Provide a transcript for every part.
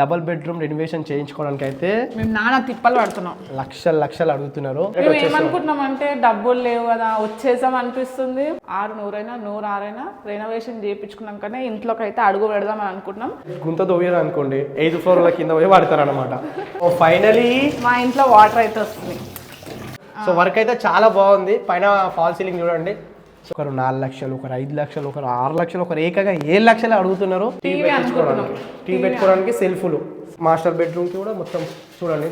Double bedroom renovation చేయించుకోవడానికి అయితే మేము నాన్న తిప్పలు పడుతున్నాం. లక్షలు లక్షలు అడుగుతున్నారు. మేము ఏమనుకుంటున్నాం అంటే డబ్బులు లేవు కదా వచ్చేసాం అనిపిస్తుంది. ఆరు నూరైనా నూరు ఆరైనా రెనోవేషన్ చేయించుకున్నాకనే ఇంట్లోకి అయితే అడుగు పెడదాం అని అనుకుంటున్నాం. గుంత దొవ్వారు అనుకోండి ఐదు ఫ్లోర్ల కింద పోయి వాడతారు అనమాట ఫైనలీ మా ఇంట్లో వాటర్ అయితే వస్తుంది. సో వర్క్ అయితే చాలా బాగుంది. పైన ఫాల్ సీలింగ్ చూడండి. సో ఒకరు నాలుగు లక్షలు ఒకరు ఐదు లక్షలు ఒకరు ఆరు లక్షలు ఒకరు ఏకంగా ఏడు లక్షలు అడుగుతున్నారు. టీవీ TV పెట్టుకోవడానికి టీవీ పెట్టుకోవడానికి సెల్ఫ్లు. మాస్టర్ బెడ్రూమ్కి కూడా మొత్తం చూడండి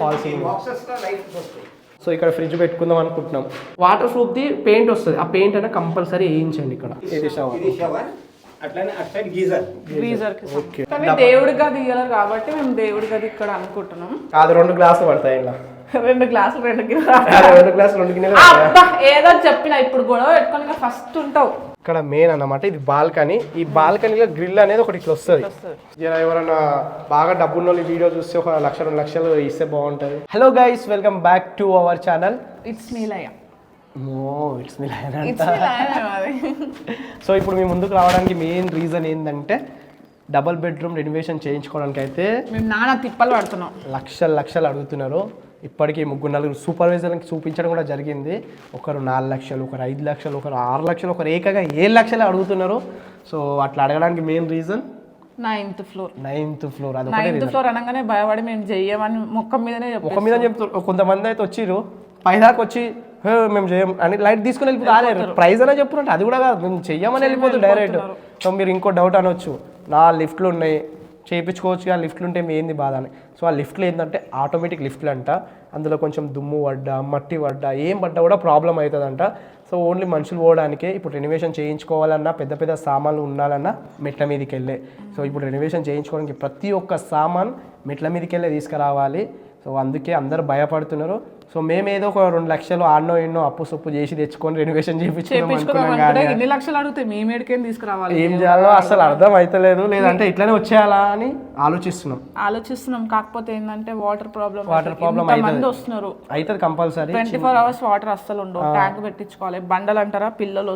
ఫాల్ సీలింగ్ సో ఇక్కడ ఫ్రిడ్జ్ పెట్టుకుందాం అనుకుంటున్నాం. వాటర్ ప్రూఫ్ ది పెయింట్ వస్తుంది. ఆ పెయింట్ అయినా కంపల్సరీ వేయించండి ఇక్కడ. ఇది షవర్. అట్లానే గీజర్. కానీ దేవుడి గది ఇయ్యాలి కాబట్టి మేము దేవుడి గది ఇక్కడ అనుకుంటున్నాం. అది రెండు గ్లాసులు పడతాయి ఇలా రెండు గ్లాసులు రెండు గిన్నెలు రెండు గ్లాసులు రెండు గిన్నెలు ఏదో చెప్పిన ఇప్పుడు గొడవ పెట్టుకొని ఫస్ట్ ఉంటావు. ఇక్కడ మెయిన్ అన్నమాట ఇది బాల్కనీ. ఈ బాల్కనీలో గ్రిల్ అనేది ఒకటి ఇట్లా వస్తుంది. ఎవరైనా బాగా డబ్బున్న వీడియో చూస్తే ఒక లక్ష రెండు లక్షలు ఇస్తే బాగుంటుంది. Hello guys welcome back to our channel it's Neelayya no it's so ఇప్పుడు మీ ముందుకు రావడానికి మెయిన్ రీజన్ ఏంటంటే డబుల్ బెడ్రూమ్ రెనోవేషన్ చేయించుకోవడానికి అయితే మేము నాన్న తిప్పలు పడుతున్నాం. లక్షలు లక్షలు అడుగుతున్నారు. ఇప్పటికీ ముగ్గురు నలుగురు సూపర్వైజర్కి చూపించడం కూడా జరిగింది. ఒకరు నాలుగు లక్షలు ఒకరు ఐదు లక్షలు ఒకరు ఆరు లక్షలు ఒకరు ఏకంగా ఏడు లక్షలు అడుగుతున్నారు. సో అట్లా అడగడానికి main reason ninth floor ninth floor అది నైన్త్ ఫ్లోర్ అనగానే భయపడి మేము చెయ్యమని మొక్క మీదనే ఒక మీద చెప్తారు కొంతమంది అయితే వచ్చిర్రు పైదాకా వచ్చి "హే, మేము చేయం అని లైట్ తీసుకుని వెళ్ళిపోతే రాలేరు ప్రైజ్ అనే చెప్పుకుంటే అది కూడా కాదు. మేము చెయ్యమని వెళ్ళిపోతుంది డైరెక్ట్ సో మీరు ఇంకో డౌట్ అనొచ్చు. నా లిఫ్ట్లు ఉన్నాయి. చేయించుకోవచ్చు ఆ లిఫ్ట్లు ఉంటే ఏంది బాధ అని. సో ఆ లిఫ్ట్లు ఏంటంటే ఆటోమేటిక్ లిఫ్ట్లు అంట అందులో కొంచెం దుమ్ము పడ్డా మట్టి పడ్డా ఏం పడ్డా కూడా ప్రాబ్లం అవుతుందంట. సో ఓన్లీ మనుషులు పోవడానికే ఇప్పుడు రెనోవేషన్ చేయించుకోవాలన్నా పెద్ద పెద్ద సామాన్లు ఉండాలన్నా మెట్ల మీదకి వెళ్ళే సో ఇప్పుడు రెనోవేషన్ చేయించుకోవడానికి ప్రతి ఒక్క సామాన్ మెట్ల మీదకి వెళ్ళే తీసుకురావాలి. సో అందుకే అందరు భయపడుతున్నారు. సో మేము ఏదో ఒక రెండు లక్షలు ఆడనో ఎన్నో అప్పు సొప్పు చేసి తెచ్చుకొని రెనోవేషన్ చేయించుకున్నాం లక్షలు అడిగితే మీ మేడికేం తీసుకురావాలి? ఏం చేయాలో అసలు అర్థం అవుతలేదు లేదంటే ఇట్లనే వచ్చేయాలా అని ఆలోచిస్తున్నాం. ఆలోచిస్తున్నాం. కాకపోతే ఏంటంటే వాటర్ ప్రాబ్లం Water problem మంది. వస్తున్నారు. అవుతుంది compulsory twenty four hours water అస్సలు ఉండవు. ట్యాంక్ పెట్టించుకోవాలి. బండలు అంటారా? పిల్లలు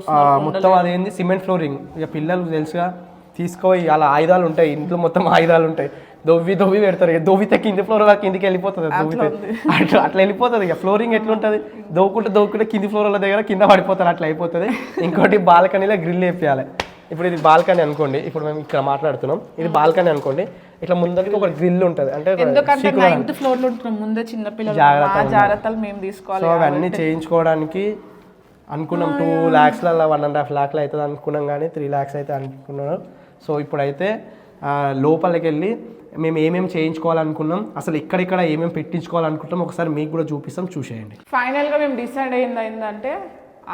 మొత్తం అదేంది సిమెంట్ ఫ్లోరింగ్ ఇక పిల్లలు తెలుసుగా తీసుకోయి అలా ఆయుధాలు ఉంటాయి. ఇంట్లో మొత్తం ఆయుధాలు ఉంటాయి. దొవ్వి దొవ్వి పెడతారు. ఇక దొవ్వితే కింది ఫ్లోర్ దాకా కిందికి వెళ్ళిపోతుంది. దొవ్వితే అట్లా అట్లా వెళ్ళిపోతుంది. ఇక ఫ్లోరింగ్ ఎట్లుంటుంది? దొవ్వుకుంటే దొవ్వుకుంటే కింది ఫ్లోర్ల దగ్గర కింద పడిపోతారు. అట్లా అయిపోతుంది. ఇంకోటి బాల్కనీలో గ్రిల్ వేపియాలి. ఇప్పుడు ఇది బాల్కనీ అనుకోండి. ఇప్పుడు మేము ఇక్కడ మాట్లాడుతున్నాం. ఇది బాల్కనీ అనుకోండి. ఇట్లా ముందరికి ఒక గ్రిల్ ఉంటుంది. అంటే ఒక ఎందుకంటే చీకులు నైన్త్ ఫ్లోర్లో ఉంటున్నాం. ముందే చిన్న పిల్లలు జాగ్రత్తగా మా జాగ్రత్తలు మేము తీసుకోవాలి సో అవన్నీ చేయించుకోవడానికి అనుకున్నాం. టూ ల్యాక్స్లలో వన్ అండ్ హాఫ్ ల్యాక్లు అవుతుంది అనుకున్నాం కానీ త్రీ ల్యాక్స్ అయితే అనుకున్నారు. సో ఇప్పుడైతే లోపలికి వెళ్ళి మేము ఏమేమి చేయించుకోవాలనుకున్నాం అసలు ఇక్కడిక్కడ ఏమేమి పెట్టించుకోవాలనుకుంటాం ఒకసారి మీకు కూడా చూపిస్తాం చూసేయండి. ఫైనల్గా మేము డిసైడ్ అయింది ఏంటంటే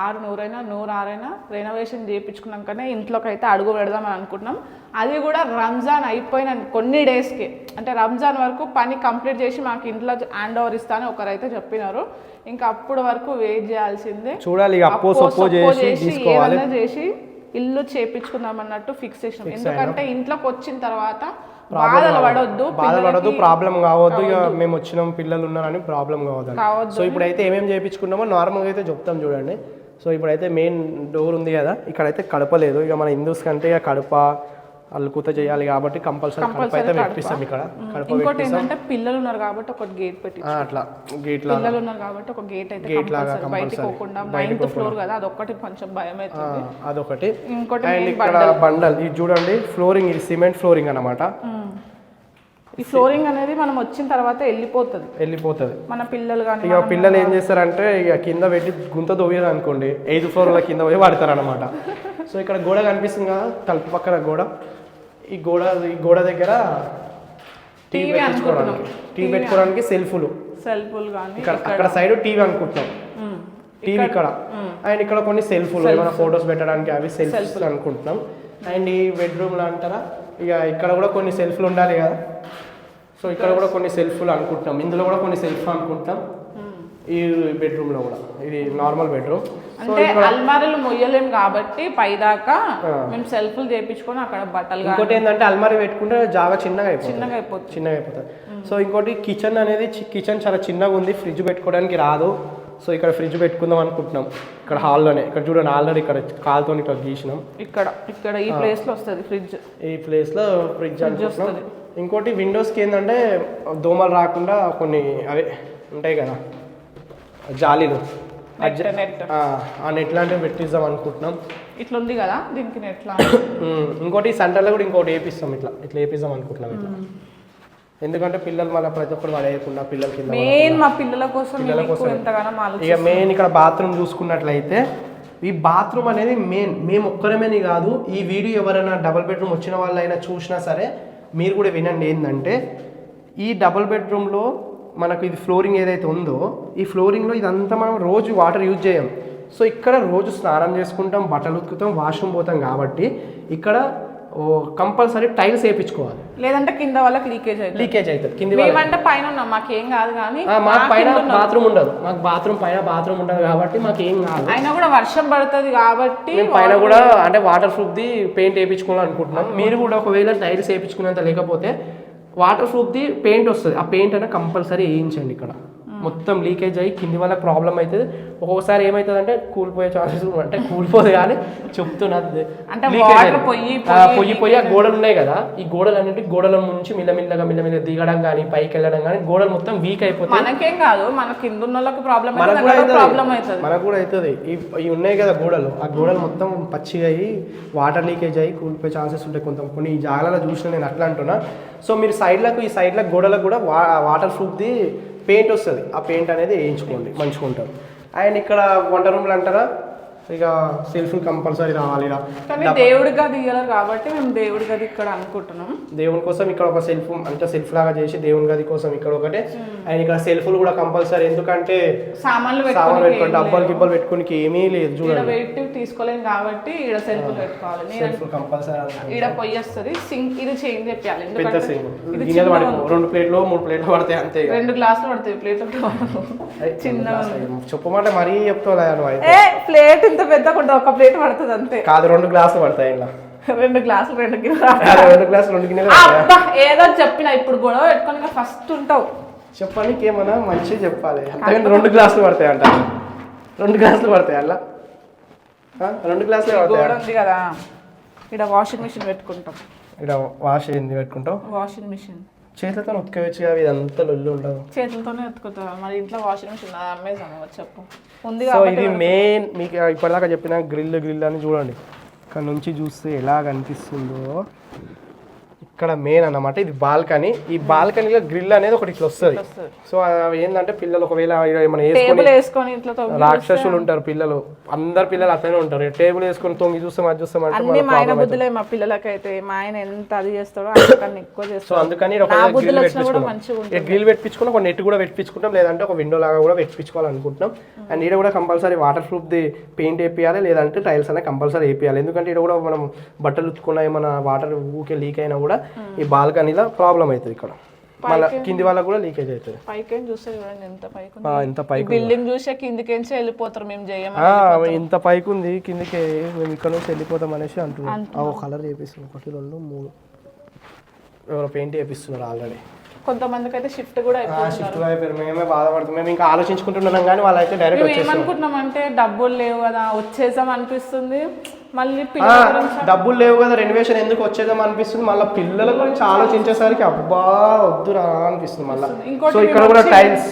ఆరు నూరైనా నూరు ఆరైనా రెనోవేషన్ చేయించుకున్నాకనే ఇంట్లోకి అయితే అడుగు పెడదాం అని అనుకుంటున్నాం అది కూడా రంజాన్ అయిపోయిన కొన్ని డేస్కి అంటే రంజాన్ వరకు పని కంప్లీట్ చేసి మాకు ఇంట్లో హ్యాండ్ ఓవర్ ఇస్తానని ఒకరైతే చెప్పినారు. ఇంకా అప్పుడు వరకు వెయిట్ చేయాల్సిందే. చూడాలి చేసి ఇల్లు చేపించుకుందాం అన్నట్టు ఫిక్స్ చేసినాం ఎందుకంటే ఇంట్లోకి వచ్చిన తర్వాత పడొద్దు బాధపడద్దు ప్రాబ్లం కావద్దు ఇక మేము వచ్చినాం పిల్లలు ఉన్నారని ప్రాబ్లం కావద్దు సో ఇప్పుడైతే ఏమేమి చేయించుకున్నామో నార్మల్గా అయితే చెప్తాం చూడండి. సో ఇప్పుడైతే మెయిన్ డోర్ ఉంది కదా ఇక్కడైతే కడపలేదు. ఇక మన హిందూస్ కంటే ఇక కడప అల్లుకూత చేయాలి కాబట్టి కంపల్సరీ కడప అయితే పెట్టిస్తాం ఇక్కడ. కడప ఇంకోటి ఏంటంటే పిల్లలు ఉన్నారు కాబట్టి ఒక గేట్ పెట్టి అట్లా. గేట్ లా పిల్లలు ఉన్నారు కాబట్టి ఒక గేట్ అయితే Gate లాగా కంపల్సరీ బయటికి పోకుండా నైన్త్ ఫ్లోర్ కదా అదొక్కటి కొంచెం భయం అవుతుంది అదొకటి. ఇంకోటి ఇక్కడ బండల్ ఇది చూడండి ఫ్లోరింగ్ ఇది సిమెంట్ ఫ్లోరింగ్ అన్నమాట. ఈ ఫ్లోరింగ్ అనేది మనం వచ్చిన తర్వాత వెళ్ళిపోతుంది. వెళ్ళిపోతుంది. మన పిల్లలు కానీ ఇక పిల్లలు ఏం చేస్తారంటే ఇక కింద పెట్టి గుంత దొవ్వారు అనుకోండి ఐదు ఫ్లోర్ల కింద పోయి వాడతారు అనమాట సో ఇక్కడ గోడ కనిపిస్తుంది కదా తలుపు పక్కన గోడ. ఈ గోడ ఈ గోడ దగ్గర టీవీ టీవీ పెట్టుకోవడానికి టీవీ పెట్టుకోవడానికి సెల్ఫ్లు. సెల్ఫుల్ కానీ ఇక్కడ అక్కడ సైడ్ టీవీ అనుకుంటున్నాం. టీవీ ఇక్కడ అండ్ ఇక్కడ కొన్ని సెల్ఫ్లు ఏమైనా ఫొటోస్ పెట్టడానికి అవి సెల్ఫ్స్ అనుకుంటున్నాం. అండ్ ఈ బెడ్రూమ్లో అంటారా ఇక ఇక్కడ కూడా కొన్ని సెల్ఫ్లు ఉండాలి కదా. సో ఇక్కడ కూడా కొన్ని సెల్ఫ్లు అనుకుంటున్నాం. ఇందులో కూడా కొన్ని సెల్ఫ్ అనుకుంటున్నాం. ఈ బెడ్రూమ్లో కూడా. ఇది నార్మల్ బెడ్రూమ్. అంటే అల్మారీలు మొయ్యలేం కాబట్టి పైదాకా మేము సెల్ఫ్లు చేపించుకొని అక్కడ బట్టలు ఇంకోటి ఏంటంటే అల్మారీ పెట్టుకుంటే జాగా చిన్నగా అయిపోతుంది. చిన్నగా అయిపోతుంది. చిన్నగా అయిపోతుంది. సో ఇంకోటి కిచెన్ అనేది కిచెన్ చాలా చిన్నగా ఉంది. ఫ్రిడ్జ్ పెట్టుకోవడానికి రాదు. సో ఇక్కడ ఫ్రిడ్జ్ పెట్టుకుందాం అనుకుంటున్నాం. ఇక్కడ హాల్లోనే. ఇక్కడ చూడండి ఆల్రెడీ ఇక్కడ కాలుతో ఇక్కడ గీసినాం. ఇక్కడ ఇక్కడ ఈ ప్లేస్లో వస్తుంది ఫ్రిడ్జ్. ఈ ప్లేస్లో ఫ్రిడ్జ్ అనుకుంటున్నాం వస్తది. ఇంకోటి విండోస్కి ఏంటంటే దోమలు రాకుండా కొన్ని అవి ఉంటాయి కదా. జాలీలు. ఆ నెట్ లాంటివి పెట్టిద్దాం అనుకుంటున్నాం. ఇట్లా ఉంది కదా దీనికి ఇంకోటి సెంటర్లో కూడా ఇంకోటి వేపిస్తాం ఇట్లా. ఇట్లా వేపిస్తాం అనుకుంటున్నాం ఇట్లా. ఎందుకంటే పిల్లలు మళ్ళీ ప్రతి ఒక్కరు పడేయకుండా పిల్లల కింద మెయిన్ మా పిల్లల కోసం పిల్లల. ఎంతగానో ఇక మెయిన్ ఇక్కడ బాత్రూమ్ చూసుకున్నట్లయితే ఈ బాత్రూమ్ అనేది మెయిన్ మేము ఒక్కరమేని కాదు ఈ వీడియో ఎవరైనా డబుల్ బెడ్రూమ్ వచ్చిన వాళ్ళైనా చూసినా సరే మీరు కూడా వినండి ఏంటంటే ఈ డబుల్ బెడ్రూమ్లో మనకు ఇది ఫ్లోరింగ్ ఏదైతే ఉందో ఈ ఫ్లోరింగ్లో ఇదంతా మనం రోజు వాటర్ యూజ్ చేయం. సో ఇక్కడ రోజు స్నానం చేసుకుంటాం బట్టలు ఉతుకుతాం వాష్రూమ్ పోతాం కాబట్టి ఇక్కడ కంపల్సరీ టైల్స్ వేయించుకోవాలి. లేదంటే కింద వాళ్ళకి లీకేజ్ అవుతుంది. లీకేజ్ అవుతుంది. కింది. మేమంటే పైన ఉన్నాం మాకేం కాదు కానీ మాకు పైన. బాత్రూమ్ ఉండదు. మాకు బాత్రూమ్ పైన బాత్రూమ్ ఉండదు కాబట్టి మాకు ఏం కాదు. అయినా కూడా వర్షం పడుతుంది కాబట్టి పైన కూడా అంటే వాటర్ ప్రూఫ్ది పెయింట్ వేయించుకోవాలి అనుకుంటున్నాం మీరు కూడా ఒకవేళ టైల్స్ వేయించుకునేంత లేకపోతే వాటర్ ప్రూఫ్ది పెయింట్ వస్తుంది. ఆ పెయింట్ అయినా కంపల్సరీ వేయించండి ఇక్కడ. మొత్తం లీకేజ్ అయ్యి కింది వల్ల ప్రాబ్లం అవుతుంది. ఒక్కొక్కసారి ఏమవుతుంది అంటే కూలిపోయే ఛాన్సెస్ అంటే కూలిపోదు కానీ చెప్తున్నది. అంటే. పొయ్యి, పొయ్యి, ఆ గోడలు ఉన్నాయి కదా. ఈ గోడలు అన్నింటి గోడల నుంచి మిల్లమిల్లగా మిల్లమిల్ల దిగడం కానీ పైకి వెళ్ళడం కానీ గోడలు మొత్తం వీక్ అయిపోతాయి మనకేం కాదు. మన కింద ప్రాబ్లం మనకు కూడా అవుతుంది. ప్రాబ్లం అవుతుంది. అవుతుంది మనకు కూడా అవుతుంది. ఈ ఉన్నాయి కదా గోడలు. ఆ గోడలు మొత్తం పచ్చిగా అయ్యి వాటర్ లీకేజ్ అయ్యి కూలిపోయే ఛాన్సెస్ ఉంటాయి కొంత. కొన్ని ఈ జాగాలలో చూసిన నేను అట్లా అంటున్నా. సో మీరు సైడ్లకు ఈ సైడ్లకు గోడలకు కూడా వా వాటర్ ప్రూఫ్ది పెయింట్ వస్తుంది. ఆ పెయింట్ అనేది వేయించుకోండి. మంచిగా ఉంటుంది. అండ్ ఇక్కడ వంట రూమ్లు అంటారా? ఇక సెల్ఫ్ కంపల్సరీ రావాలి. కానీ దేవుడి గది కాబట్టి మేము దేవుడి గది ఇక్కడ అనుకుంటున్నాం. దేవుని కోసం ఇక్కడ ఒక సెల్ఫ్ అంటే సెల్ఫ్ లాగా చేసి దేవుని గది కోసం ఇక్కడ ఒకటే. అండ్ ఇక్కడ సెల్ఫ్లు కూడా కంపల్సరీ. ఎందుకంటే సామాన్లు పెట్టుకొని డబ్బాలు గిబ్బలు పెట్టుకోనికి ఏమీ లేదు చూడండి. తీసుకోలేం కాబట్టి ఈడ సెల్ఫ్ పెట్టుకోవాలి. నేను ఈడ పొయ్యి వస్తుంది సింక్. ఇది చేంజ్ చెప్పాలి రెండు ప్లేట్లు మూడు ప్లేట్లు పడతాయి అంతే. రెండు గ్లాసులు పడుతుంది ప్లేట్ చిన్న చెప్పమంటే మరీ చెప్తావు ప్లేట్ ఇంత పెద్ద కొంత ఒక ప్లేట్ పడుతుంది అంతే. కాదు రెండు గ్లాసులు పడతాయి ఇలా. రెండు గ్లాసులు రెండు గిన్నెలు రెండు గ్లాసులు రెండు గిన్నెలు పడతాయా? ఏదో చెప్పిన ఇప్పుడు గొడవ పెట్టుకొని ఫస్ట్ ఉంటావు. చెప్పడానికి ఏమన్నా మంచిగా చెప్పాలి. రెండు గ్లాసులు పడతాయి అంట రెండు గ్లాసులు పడతాయి అలా? రెండు గ్లాసులు గోడ ఉంది కదా ఇక్కడ వాషింగ్ మిషన్ పెట్టుకుంటాం. ఇక్కడ వాష్ అయింది పెట్టుకుంటాం వాషింగ్ మిషన్ చేతులతో ఉతకవచ్చు అవి ఇదంతా లొల్లు ఉండదు. చేతులతోనే ఎత్తుకుంటాం మరి ఇంట్లో వాషింగ్ మిషన్ అమ్మేసాను చెప్పు. ఉంది సో ఇది మెయిన్ మీకు ఇప్పటిదాకా చెప్పిన గ్రిల్ గ్రిల్ అని చూడండి. ఇక్కడ నుంచి చూస్తే ఎలా కనిపిస్తుందో. ఇక్కడ మెయిన్ అన్నమాట. ఇది బాల్కనీ. ఈ బాల్కనీలో గ్రిల్ అనేది ఒకటి ఇట్లా వస్తుంది. సో ఏంటంటే పిల్లలు ఒకవేళ వేసుకొని రాక్షసులు ఉంటారు పిల్లలు. అందరు పిల్లలు అట్లనే ఉంటారు. టేబుల్ వేసుకొని తొంగి చూస్తాం అది చూస్తాం అంటే మా ఆయన. బుద్ధులే మా పిల్లలకైతే. మా ఆయన ఎంత అది చేస్తాడో అంతకన్నా ఎక్కువ సో చేస్తాడు. అందుకని నా ఒక బుద్ధులు గ్రిల్ గ్రిల్ పెట్టించుకున్నాం. ఒక నెట్ కూడా పెట్టించుకుంటాం. లేదంటే ఒక విండో లాగా కూడా పెట్టించుకోవాలనుకుంటున్నాం. అండ్ ఇక్కడ కూడా compulsory water proof the paint వేపియాలి లేదంటే టైల్స్ అనేది కంపల్సరీ వేపియాలి. ఎందుకంటే ఇక్కడ కూడా మనం బట్టలు ఉతుకున్న ఏమైనా వాటర్ ఊకే లీక్ అయినా కూడా ఈ బాల్కనీలో ప్రాబ్లం అవుతుంది ఇక్కడ. మళ్ళీ కింది వాళ్ళకి కూడా లీకేజ్ అవుతుంది పైకి చూస్తే చూడండి ఎంత పైకి పైకి బిల్డింగ్ చూసే కిందికేంచి వెళ్ళిపోతారు మేము చేయము ఇంత పైకి ఉంది కిందికి మేము ఇక్కడ నుంచి వెళ్ళిపోతాం అనేసి అంటున్నాం కలర్ చేపిస్తున్నాం ఒకటి రెండు మూడు. ఎవరో పెయింట్ చేపిస్తున్నారు ఆల్రెడీ కొంతమందికి అయితే షిఫ్ట్ కూడా షిఫ్ట్ అయిపోయారు. మేమే బాధపడుతున్నాం. మేము ఇంకా ఆలోచించుకుంటున్నాం కానీ వాళ్ళు అయితే డైరెక్ట్ మేము ఏమనుకుంటున్నాం అంటే డబ్బులు లేవు కదా వచ్చేసాం అనిపిస్తుంది. మళ్ళీ ఆ, పిల్లల గురించి డబ్బులు లేవు కదా రెనోవేషన్ ఎందుకు వచ్చేదాం అనిపిస్తుంది. మళ్ళీ పిల్లల గురించి ఆలోచించేసరికి అబ్బా వద్దురా అనిపిస్తుంది మళ్ళీ. ఇంకోటి సో ఇక్కడ కూడా వచ్చి- టైల్స్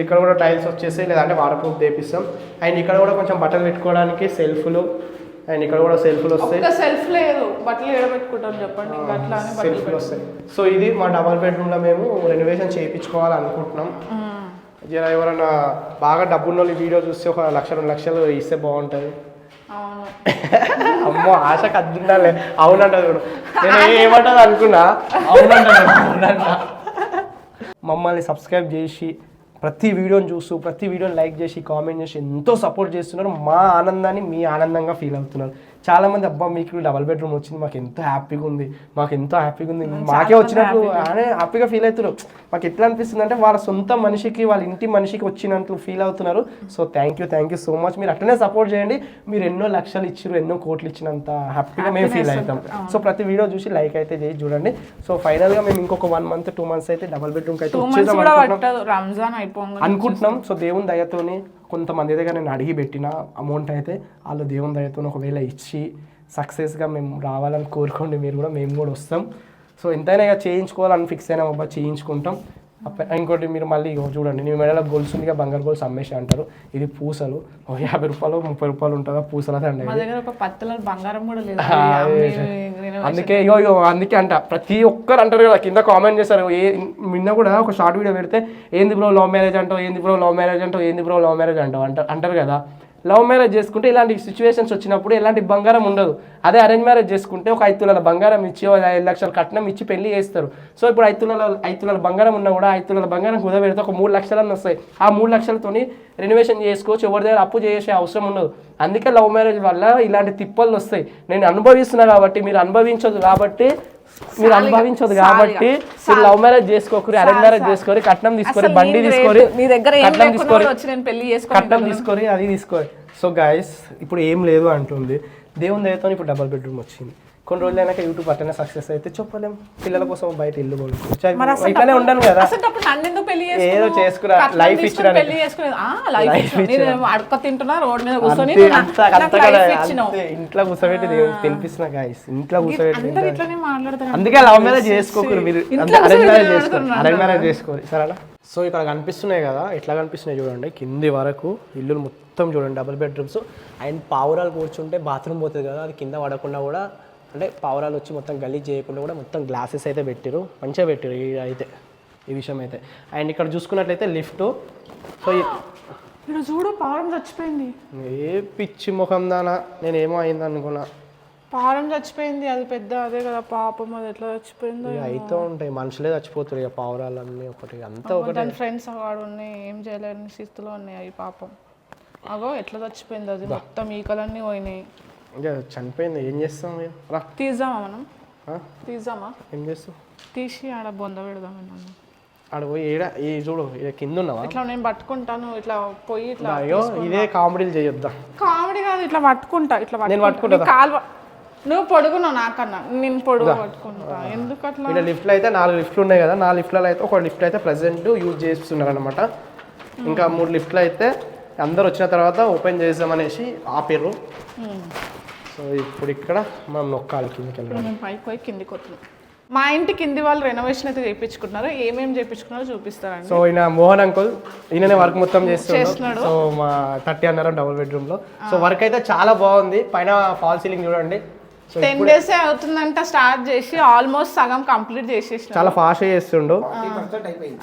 ఇక్కడ కూడా టైల్స్ వచ్చేసి లేదంటే వాటర్ ప్రూఫ్ తెప్పిస్తాం అండ్ ఇక్కడ కూడా కొంచెం బట్టలు పెట్టుకోవడానికి సెల్ఫ్లు అండ్ ఇక్కడ కూడా సెల్ఫ్లు వస్తాయి. సెల్ఫ్ లేదు. బట్టలు ఏడబెట్టుకుంటాం చెప్పండి. అట్లా సెల్ఫ్లు వస్తాయి. సో ఇది మా డబల్ బెడ్రూమ్లో మేము రెనోవేషన్ చేయించుకోవాలి అనుకుంటున్నాం. మ్మ్. జర ఎవరైనా బాగా డబ్బున్న వాళ్ళు వీడియో చూస్తే ఒక లక్ష రెండు లక్షలు ఇస్తే బాగుంటుంది. అమ్మో ఆశకు అద్దుండాలి అవునంట చూడు. నేను ఏమంటది అనుకున్నా? అవునంట మమ్మల్ని సబ్స్క్రైబ్ చేసి ప్రతి వీడియోని చూస్తూ ప్రతి వీడియోని లైక్ చేసి కామెంట్ చేసి ఎంతో సపోర్ట్ చేస్తున్నారు. మా ఆనందాన్ని మీ ఆనందంగా ఫీల్ అవుతున్నారు. చాలా మంది అబ్బా మీకు డబల్ బెడ్రూమ్ వచ్చింది మాకు ఎంతో హ్యాపీగా ఉంది మాకు ఎంతో హ్యాపీగా ఉంది. మాకే వచ్చినట్లు అనే హ్యాపీగా ఫీల్ అవుతున్నారు. మాకు ఎట్లా అనిపిస్తుంది అంటే వాళ్ళ సొంత మనిషికి వాళ్ళ ఇంటి మనిషికి వచ్చినట్లు ఫీల్ అవుతున్నారు. So thank you thank you so much మీరు అట్లనే సపోర్ట్ చేయండి. మీరు ఎన్నో లక్షలు ఇచ్చారు ఎన్నో కోట్లు ఇచ్చినంత హ్యాపీగా మేము ఫీల్ అవుతాం. సో ప్రతి వీడియో చూసి లైక్ అయితే చేసి చూడండి. సో ఫైనల్గా మేము ఇంకొక వన్ మంత్ టూ మంత్స్ అయితే డబల్ బెడ్రూమ్కి అయితే అనుకుంటున్నాం. సో దేవుని దయతోని కొంతమంది దగ్గర నేను అడిగి పెట్టిన అమౌంట్ అయితే వాళ్ళు దేవుని దయతో ఒకవేళ ఇచ్చి సక్సెస్గా మేము రావాలని కోరుకోండి మీరు కూడా మేము కూడా వస్తాం. సో ఎంతైనా ఇక చేయించుకోవాలని ఫిక్స్ అయినా అబ్బా చేయించుకుంటాం. ఇంకోటి మీరు మళ్ళీ ఇగో చూడండి నీ మెడలో గొలుసు ఉంది బంగారు గొలుసు అమ్మేసి అంటారు. ఇది పూసలు. ఓ యాభై రూపాయలు ముప్పై రూపాయలు ఉంటుందా? పూసలు అదే అండి బంగారం కూడా లేదు. నేను అందుకే ఇగో ఇగో అందుకే అంట. ప్రతి ఒక్కరు అంటారు కదా కింద కామెంట్ చేస్తారు. ఏ నిన్న కూడా ఒక షార్ట్ వీడియో పెడితే ఏంది బ్రో లవ్ మ్యారేజ్ అంటావు? ఏంది బ్రో లవ్ మ్యారేజ్ అంటావు? ఏంది బ్రో లవ్ మ్యారేజ్ అంటావు? అంటారు అంటారు కదా. లవ్ మ్యారేజ్ చేసుకుంటే ఇలాంటి సిచ్యువేషన్స్ వచ్చినప్పుడు ఎలాంటి బంగారం ఉండదు. అదే అరేంజ్ మ్యారేజ్ చేసుకుంటే ఒక ఐదు తులాల బంగారం ఇచ్చి ఒక ఐదు లక్షల కట్నం ఇచ్చి పెళ్ళి చేస్తారు. సో ఇప్పుడు ఐదు తులాల ఐదు తులాల బంగారం ఉన్నా కూడా ఐదు తులాల బంగారం కుదవెడితే ఒక మూడు లక్షలన్నీ వస్తాయి. ఆ మూడు లక్షలతోని రెనోవేషన్ చేసుకోవచ్చు ఎవరి దగ్గర అప్పు చేసే అవసరం ఉండదు. అందుకే లవ్ మ్యారేజ్ వల్ల ఇలాంటి తిప్పలు వస్తాయి. నేను అనుభవిస్తున్నా కాబట్టి మీరు అనుభవించదు కాబట్టి మీరు అనుభవించదు కాబట్టి మీరు లవ్ మ్యారేజ్ చేసుకోకరి అరేంజ్ మ్యారేజ్ చేసుకోరి కట్నం తీసుకొని బండి తీసుకొని. నీ దగ్గర కట్నం తీసుకొని కట్నం తీసుకొని అది తీసుకోరి సో గాయస్ ఇప్పుడు ఏం లేదు అంటుంది. దేవుని దయతో ఇప్పుడు డబల్ బెడ్రూమ్ వచ్చింది. కొన్ని రోజులు అయినాక యూట్యూబ్ అట్లనే సక్సెస్ అయితే చెప్పలేం. పిల్లల కోసం బయట ఇల్లు కొనుక్కోవచ్చు. ఇట్లానే ఉండను కదా. అసలు అప్పుడు నన్ను ఎందుకు పెళ్ళి ఏదో? చేసుకురా, లైఫ్. నేను. అడక తింటున్నా రోడ్ మీద కూర్చొని ఇంట్లో కూర్చోబెట్టి తినిపిస్తున్నా గాయస్ ఇంట్లో కూర్చోబెట్టి అందరు తింటా. ఇట్లనే మాట్లాడతారు అందుకే లవ్ మ్యారేజ్ చేసుకోకరు మీరు. అరేంజ్ మ్యారేజ్ చేసుకోరు. అరేంజ్ మ్యారేజ్ చేసుకోరు సరేనా? సో ఇక్కడ కనిపిస్తున్నాయి కదా ఎట్లా కనిపిస్తున్నాయి చూడండి. కింది వరకు ఇల్లులు మొత్తం చూడండి డబుల్ బెడ్రూమ్స్ అండ్ పావురాలు కూర్చుంటే బాత్రూమ్ పోతుంది కదా అది కింద పడకుండా కూడా అంటే పావురాలు వచ్చి మొత్తం గలీజ్ చేయకుండా కూడా మొత్తం గ్లాసెస్ అయితే పెట్టారు మంచిగా పెట్టారు ఈ అయితే ఈ విషయం అయితే. అండ్ ఇక్కడ చూసుకున్నట్లయితే లిఫ్ట్. సో ఇక్కడ చూడు పావురం చచ్చిపోయింది. ఏ పిచ్చి ముఖం దానా నేనేమో అయింది అనుకున్నా. పావురం చచ్చిపోయింది అది పెద్ద అదే కదా పాపం అది ఎట్లా చచ్చిపోయిందో అయితే ఉంటాయి మనుషులే చచ్చిపోతారు ఇక పావురాలన్నీ ఒకటి. అంతా ఒకటి. దాని ఫ్రెండ్స్ వాడు ఉన్నాయి ఏం చేయలేని స్థితిలో ఉన్నాయి అవి పాపం. అగో ఎట్లా చచ్చిపోయింది అది? మొత్తం ఈకలన్నీ పోయినాయి. ఇంకా చనిపోయింది. ఏం చేస్తాం ఇక? రా. తీద్దామా మనం? ఆ? తీద్దామా? ఏం చేస్తావు తీసి ఆడ బొంద పెడదాం ఆడ పోయి ఏడ? ఈ చూడు ఈడ కింద ఉన్నావా? ఇట్లా నేను పట్టుకుంటాను ఇట్లా పోయి ఇట్లా అయ్యో ఇదే కామెడీలు చేయొద్దాం? కామెడీ కాదు ఇట్లా పట్టుకుంటా ఇట్లా నేను పట్టుకుంటా. నీ కాలు ప- నువ్వు పొడుగున్నావు నాకన్నా? నేను పొడుగు పట్టుకుంటా. ఎందుకు అట్లా? ఇక్కడ లిఫ్ట్లు అయితే నాలుగు లిఫ్ట్లు ఉన్నాయి కదా. నాలుగు లిఫ్ట్లలో అయితే ఒక లిఫ్ట్ అయితే ప్రజెంట్ యూజ్ చేస్తున్నారు అనమాట ఇంకా మూడు లిఫ్ట్లు అయితే అందరు వచ్చిన తర్వాత ఓపెన్ చేద్దామనేసి ఆపిర్రు. సో ఇప్పుడు ఇక్కడ మనం నొక్కాలి కిందకి వెళ్ళడం. పైకి పోయి కిందికి వస్తున్నాం. మా ఇంటి కింది వాళ్ళు రెనోవేషన్ అయితే చేయించుకుంటున్నారు ఏమేమి చేయించుకున్నారో చూపిస్తారండి సో ఈయన మోహన్ అంకుల్ ఈయననే వర్క్ మొత్తం చేస్తున్నాడు. సో మా థర్టీ అన్నారు డబుల్ బెడ్రూమ్లో. సో వర్క్ అయితే చాలా బాగుంది. పైన ఫాల్ సీలింగ్ చూడండి. టెన్ డేస్ అవుతుందంట స్టార్ట్ చేసి ఆల్మోస్ట్ సగం కంప్లీట్ చేసేసిన చాలా ఫాస్ట్ చేస్తుండు.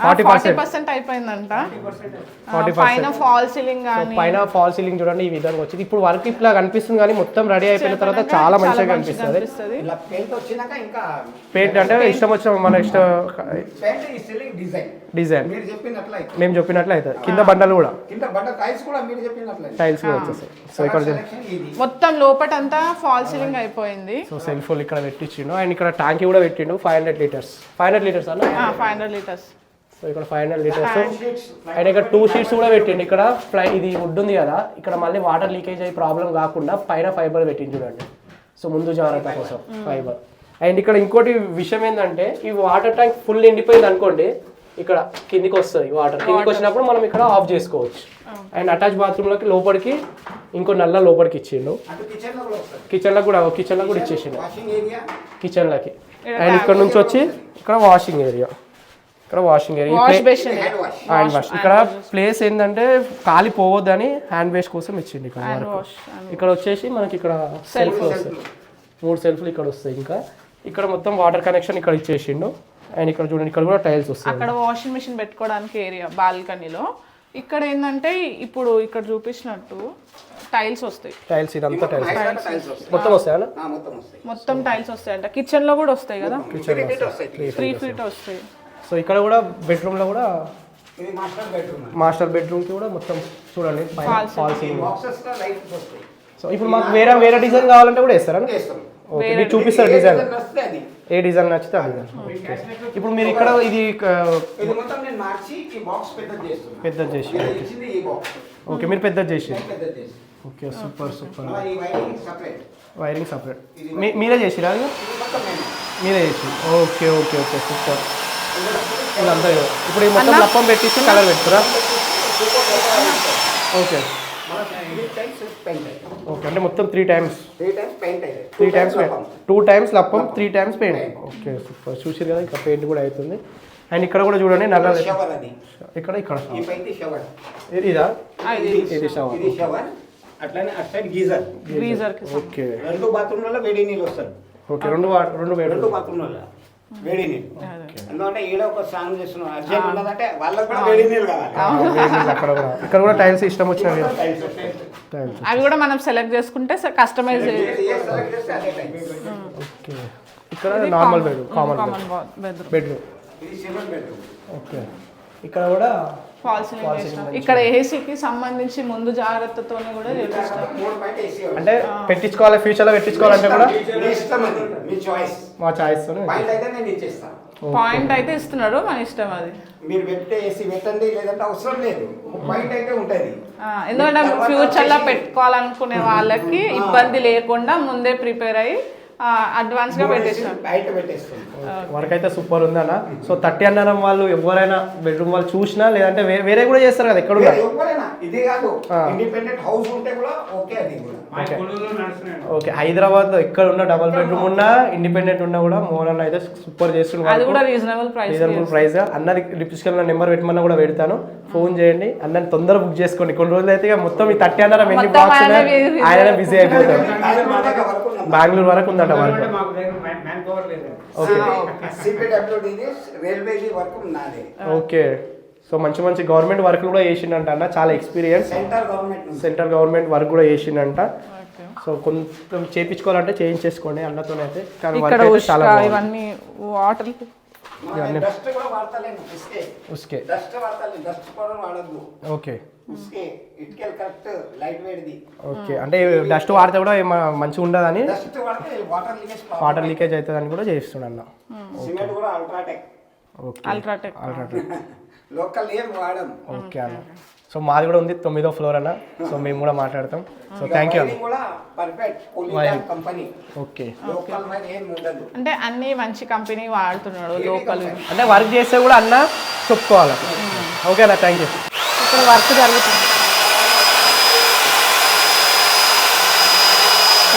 ఫార్టీ పర్సెంట్ అయిపోయిందంట. ఆ, 40% పైన ఫాల్ సీలింగ్ పైన ఫాల్ సీలింగ్ చూడండి ఈ విధంగా వచ్చింది. ఇప్పుడు వర్క్ ఇట్లా కనిపిస్తుంది కానీ మొత్తం రెడీ అయిపోయిన తర్వాత చాలా మంచిగా కనిపిస్తుంది పెయింట్ అంటే ఇష్టం వచ్చిన మన ఇష్టం పెయింట్ ఈ సీలింగ్ డిజైన్ డిజైన్ మీరు చెప్పినట్లు అయితే. మేము చెప్పినట్లు అవుతుంది కింద బండలు కూడా. టైల్స్ కూడా మీరు చెప్పినట్లు అయితే. టైల్స్ కూడా వచ్చేస్తాయి. సో ఇక్కడ మొత్తం లోపటంతా ఫాల్ సీలింగ్ అయిపోయింది. సో సెల్ ఫోన్ ఇక్కడ పెట్టించిండు. అండ్ ఇక్కడ ట్యాంక్ కూడా పెట్టిండు. Five hundred litres. Five hundred litres అన్న? Five hundred litres. సో ఇక్కడ ఫైవ్ హండ్రెడ్ లీటర్స్. అండ్ ఇక్కడ టూ షీట్స్ కూడా పెట్టిండు. ఇక్కడ ఫ్లై ఇది వుడ్ ఉంది కదా. ఇక్కడ మళ్ళీ వాటర్ లీకేజ్ అయ్యి ప్రాబ్లం కాకుండా పైన ఫైబర్ పెట్టింది చూడండి. సో ముందు జాగ్రత్త కోసం ఫైబర్. అండ్ ఇక్కడ ఇంకోటి విషయం ఏంటంటే ఈ వాటర్ ట్యాంక్ ఫుల్ నిండిపోయింది అనుకోండి ఇక్కడ కిందికి వస్తుంది వాటర్. కిందికి వచ్చినప్పుడు మనం ఇక్కడ ఆఫ్ చేసుకోవచ్చు. అండ్ అటాచ్ బాత్రూంలోకి లోపలికి ఇంకో నల్ల లోపలికి ఇచ్చిండు. అటు కిచెన్లో కూడా వస్తుంది. కిచెన్లో కూడా కిచెన్లో కూడా ఇచ్చేసిండు. వాషింగ్ ఏరియా కిచెన్లకి అండ్ ఇక్కడ నుంచి వచ్చి ఇక్కడ వాషింగ్ ఏరియా ఇక్కడ washing area wash basin hand wash ఇక్కడ ప్లేస్ ఏంటంటే కాలి పోవద్దని హ్యాండ్ వాష్ కోసం ఇచ్చింది ఇక్కడ ఇక్కడ వచ్చేసి మనకి ఇక్కడ సెల్ఫ్ వస్తాయి మూడు సెల్ఫ్లు ఇక్కడ వస్తాయి ఇంకా. ఇక్కడ మొత్తం వాటర్ కనెక్షన్ ఇక్కడ ఇచ్చేసిండు. అండ్ ఇక్కడ చూడండి ఇక్కడ కూడా టైల్స్ వస్తాయి. అక్కడ వాషింగ్ మిషన్ పెట్టుకోవడానికి ఏరియా బాల్కనీలో. ఇక్కడ ఏంటంటే ఇప్పుడు ఇక్కడ చూపించినట్టు టైల్స్ వస్తాయి. టైల్స్ ఇదంతా టైల్స్. టైల్స్ వస్తాయి. మొత్తం వస్తాయా మొత్తం వస్తాయి. మొత్తం టైల్స్ వస్తాయంట. కిచెన్లో కూడా వస్తాయి కదా? త్రీ ఫీట్ వస్తాయి. త్రీ ఫీట్ వస్తాయి. సో ఇక్కడ కూడా బెడ్రూమ్లో కూడా ఇది మాస్టర్ బెడ్రూమ్ మాస్టర్ బెడ్రూమ్కి కూడా మొత్తం చూడండి లో వస్తాయి. సో ఇప్పుడు మాకు వేరే వేరే డిజైన్ కావాలంటే కూడా వేస్తారా చూపిస్తారు డిజైన్? ఏ డిజైన్ నచ్చితే ఆ డిజైన్ ఓకే ఇప్పుడు మీరు ఇక్కడ ఇది ఆ, ఇది మొత్తం నేను మార్చి ఈ బాక్స్ పెద్దది చేస్తున్నాను పెద్దది చేసి ఓకే మీరు పెద్దది చేసి. Okay super super wiring separate wiring separate మీరే చేసిరా అది ఇది మొత్తం నేను. మీరే చేసి. ఓకే ఓకే ఓకే సూపర్ ఇదంతా. ఇప్పుడు ఈ మొత్తం లప్పం పెట్టించి కలర్ పెట్టుకురా ఓకే ఓకే అంటే మొత్తం three times three times two times లప్పం three times paint okay super చూసారు కదా ఇక్కడ పెయింట్ కూడా అవుతుంది అండ్ ఇక్కడ కూడా చూడండి నల్ల ఇక్కడ ఇక్కడ ఇది- షవర్ అట్లానే అటు సైడ్ గీజర్. గ్రీజర్కి ఓకే రెండు బాత్రూమ్లలో వేడి నీళ్ళు వస్తారు ఓకే రెండు రెండు వేడు రెండు బాత్రూమ్లలో వేడి నీళ్ళు. ఎందుకంటే ఈడ ఒక సాంగ్ చేస్తున్నాం అర్జెంట్ ఉన్నదంటే వాళ్ళకి కూడా వేడి నీళ్ళు కావాలి. అక్కడ కూడా. ఇక్కడ కూడా టైల్స్ ఇష్టం వచ్చిన టైల్స్ అవి కూడా మనం సెలెక్ట్ చేసుకుంటే కస్టమైజ్. ఓకే ఇక్కడ normal bed common bedroom bedroom okay ఇక్కడ కూడా ఇక్కడ ఏసీకి సంబంధించి ముందు జాగ్రత్తతోనే కూడా అంటే పెట్టించుకోవాలి ఫ్యూచర్లో పెట్టించుకోవాలంటే కూడా? మీ ఇష్టం అది. మీ చాయిస్ పాయింట్ అయితే ఇస్తున్నాడు మన ఇష్టం అది. మీరు పెట్టే ఏసీ పెట్టండి లేదంటే అవసరం లేదు. పాయింట్ అయితే ఉంటుంది. ఆ, ఎందుకంటే ఫ్యూచర్లో పెట్టుకోవాలనుకునే వాళ్ళకి ఇబ్బంది లేకుండా ముందే ప్రిపేర్ అయ్యి అడ్వాన్స్గా పెట్టేస్తాం బయట పెట్టేస్తుంది వర్క్ అయితే సూపర్ ఉందన్న సో థర్టీ అన్నరం వాళ్ళు ఎవరైనా బెడ్రూమ్ వాళ్ళు చూసినా లేదంటే వేరే కూడా చేస్తారు కదా ఎక్కడ ఇది కాదు. ఇండిపెండెంట్ హౌస్ ఉంటే కూడా ఓకే అది కూడా. ఓకే హైదరాబాద్లో ఎక్కడ ఉన్న డబల్ బెడ్రూమ్ ఉన్నా ఇండిపెండెంట్ ఉన్నా కూడా మోహన్ అన్న అయితే సూపర్ అది చేస్తున్నారు కూడా రీజనబుల్ ప్రైస్ రీజనబుల్ ప్రైస్ అన్నది లిప్స్కెల్ నెంబర్ పెట్టమన్నా కూడా పెడతాను. ఫోన్ చేయండి. అన్నని తొందర బుక్ చేసుకోండి. కొన్ని రోజులు అయితే మొత్తం ఈ థర్టీ అన్నరం ఎన్ని బాక్స్ ఆయనే బిజీ అయిపోతారు బెంగళూరు వరకు ఉందంట వర్క్. ఓకే. సిపిడబ్ల్యూడి రైల్వేది వర్క్ నాదే. ఓకే. సో మంచి మంచి గవర్నమెంట్ వర్క్ కూడా చేసిండంట అన్న చాలా ఎక్స్పీరియన్స్ సెంట్రల్ గవర్నమెంట్ నుంచి. సెంట్రల్ గవర్నమెంట్ వర్క్ కూడా చేసిండంట. సో కొంచెం చేపించుకోవాలంటే చేయించేసుకోండి అన్నతోనైతే. కానీ చాలా ఉష్క బాగుంది. ఇవన్నీ. వాటర్ డస్ట్ కూడా వాడతలేను ఇసుకే ఉస్కే. డస్ట్ వాడతలేదు డస్ట్ పౌడర్ వాడద్దు. ఓకే. Correct light okay. అంటే డస్ట్ వాడితే కూడా మంచిగా ఉండదని? డస్ట్ వాడితే వాటర్ లీకేజ్ వాటర్ లీకేజ్ అవుతుందని కూడా చేస్తుండ అన్న. సిమెంట్ కూడా UltraTech. Okay. UltraTech. UltraTech. Local ఏం వాడం. ఓకే అన్న. సో మాది కూడా ఉంది తొమ్మిదో ఫ్లోర్ అన్న. సో మేము కూడా మాట్లాడతాం. సో థ్యాంక్ యూ ఓకే అంటే అన్ని మంచి కంపెనీ వాడుతున్నాడు లోకల్ అంటే వర్క్ చేస్తే కూడా అన్న చెప్పుకోవాలి. ఓకే అన్న థ్యాంక్ యూ ఇక్కడ వర్క్ జరుగుతుంది.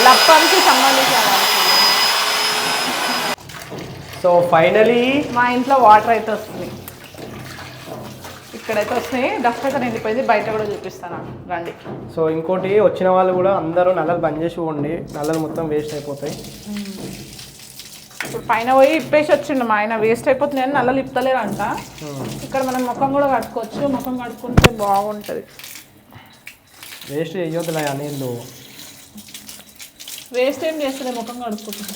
లప్పంకి సంబంధించిన. సో ఫైనలీ మా ఇంట్లో వాటర్ అయితే వస్తుంది. ఇక్కడైతే వస్తున్నాయి. డస్ట్ అయితే నిండిపోయింది బయట కూడా చూపిస్తాను. రండి. సో ఇంకోటి వచ్చిన వాళ్ళు కూడా అందరూ నల్లలు బంద్ చేసి ఉండి నల్లలు మొత్తం వేస్ట్ అయిపోతాయి. ఇప్పుడు పైన పోయి ఇప్పేసి వచ్చిండు మా ఆయన. వేస్ట్ అయిపోతుంది అని నల్లలు ఇప్పలేరంట ఇక్కడ మనం ముఖం కూడా కట్టుకోవచ్చు. ముఖం కట్టుకుంటే బాగుంటుంది. వేస్ట్ చేయొద్దులే నీళ్ళు వేస్ట్ ఏం చేస్తుంది ముఖం కడుక్కుంటుంది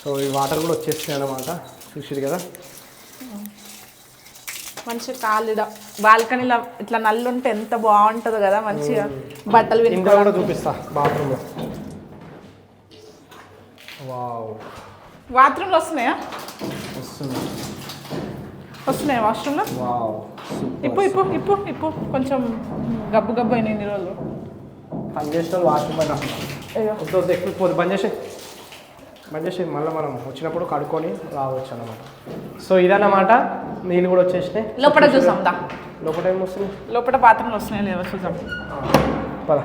సో ఈ వాటర్ కూడా వచ్చేస్తాయి అన్నమాట. చూసిరు కదా? మంచిగా కాలిడ బాల్కనీలో ఇట్లా నల్లు ఉంటే ఎంత బాగుంటుంది కదా మంచిగా బట్టలు కూడా చూపిస్తా బాత్రూమ్ వావ్. బాత్రూమ్లో వస్తున్నాయా? వస్తున్నాయా. వాష్రూమ్లో ఇప్పు ఇప్పు ఇప్పు ఇప్పు. కొంచెం గబ్బు గబ్బు అయినాయి ఇన్ని రోజులు. పని చేసిన వాష్రూమ్ అయినా ఎక్కువ పోదు బంద్ చేసి మళ్ళీ మనం వచ్చినప్పుడు కడుక్కొని రావచ్చు అన్నమాట. సో ఇదన్నమాట. నీళ్ళు కూడా వచ్చేసినాయి. లోపల చూసాం దా. లోపల ఏం వస్తుంది? లోపల బాత్రూమ్లు వస్తున్నాయి లేవో చూసాం పద.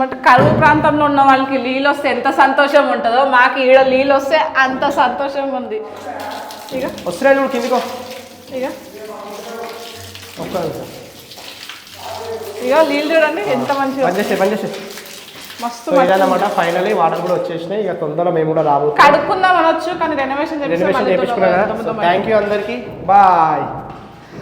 బట్ కరువు ప్రాంతంలో ఉన్న వాళ్ళకి నీళ్ళు వస్తే ఎంత సంతోషం ఉంటుందో మాకు ఈడ నీళ్ళు వస్తే అంత సంతోషం ఉంది. ఇక వస్తున్నాయి నువ్వు కిందికో ఇక ఒక్క. ఇక నీళ్ళు చూడండి ఎంత మంచిగా బంద్ చేసి బంద్ చేసి మస్తు ఇదన్నమాట. ఫైనలీ వాటర్ కూడా వచ్చేసినాయి. ఇక తొందరలో మేము కూడా రాబోతున్నాం. కడుక్కుందాం అనొచ్చు కానీ రెనోవేషన్ రెనోవేషన్ చేయించుకున్నా థ్యాంక్ యూ అందరికీ. బాయ్